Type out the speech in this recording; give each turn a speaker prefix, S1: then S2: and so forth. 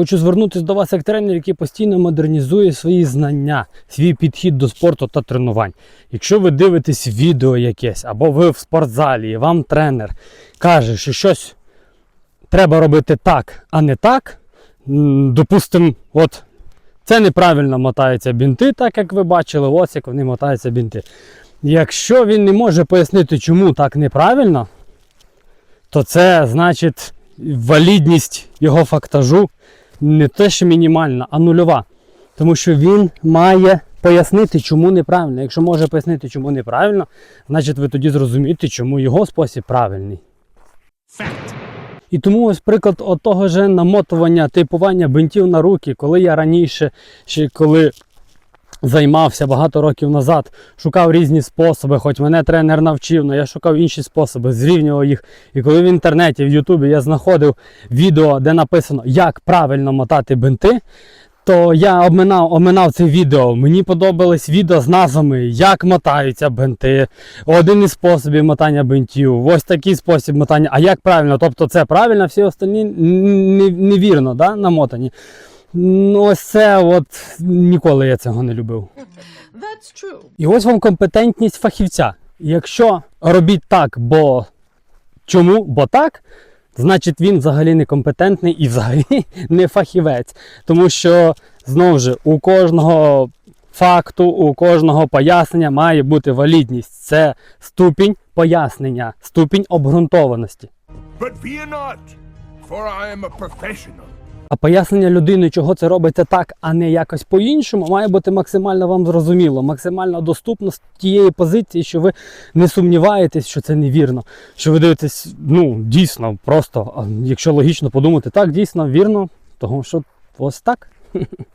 S1: Хочу звернутися до вас як тренер, який постійно модернізує свої знання, свій підхід до спорту та тренувань. Якщо ви дивитесь відео якесь, або ви в спортзалі, і вам тренер каже, що щось треба робити так, а не так. Допустимо, от це неправильно мотаються бінти, так як ви бачили, ось як вони мотаються бінти. Якщо він не може пояснити, чому так неправильно, то це значить валідність його фактажу не те, що мінімальна, а нульова. Тому що він має пояснити, чому неправильно. Якщо може пояснити, чому неправильно, значить ви тоді зрозумієте, чому його спосіб правильний. І тому ось приклад от того же намотування, типування бинтів на руки, коли я раніше, ще коли займався багато років назад, шукав різні способи, хоч мене тренер навчив, але я шукав інші способи, зрівнював їх. І коли в інтернеті, в Ютубі я знаходив відео, де написано, як правильно мотати бинти, то я обминав, обминав це відео. Мені подобались відео з назвами, як мотаються бинти, один із способів мотання бинтів, ось такий спосіб мотання. А як правильно? Тобто це правильно, всі остальні невірно да, намотані. Ну, ось це от ніколи я цього не любив.
S2: That's true.
S1: І ось вам компетентність фахівця. Якщо робіть так, бо чому? Бо так, значить він взагалі не компетентний і взагалі не фахівець. Тому що знову ж у кожного факту, у кожного пояснення має бути валідність. Це ступінь пояснення, ступінь обґрунтованості.
S3: But fear not, for I am a professional.
S1: А пояснення людини, чого це робиться так, а не якось по-іншому, має бути максимально вам зрозуміло, максимально доступно з тієї позиції, що ви не сумніваєтесь, що це невірно. Що ви дивитесь, ну дійсно, просто, якщо логічно подумати, так, дійсно вірно, тому що ось так.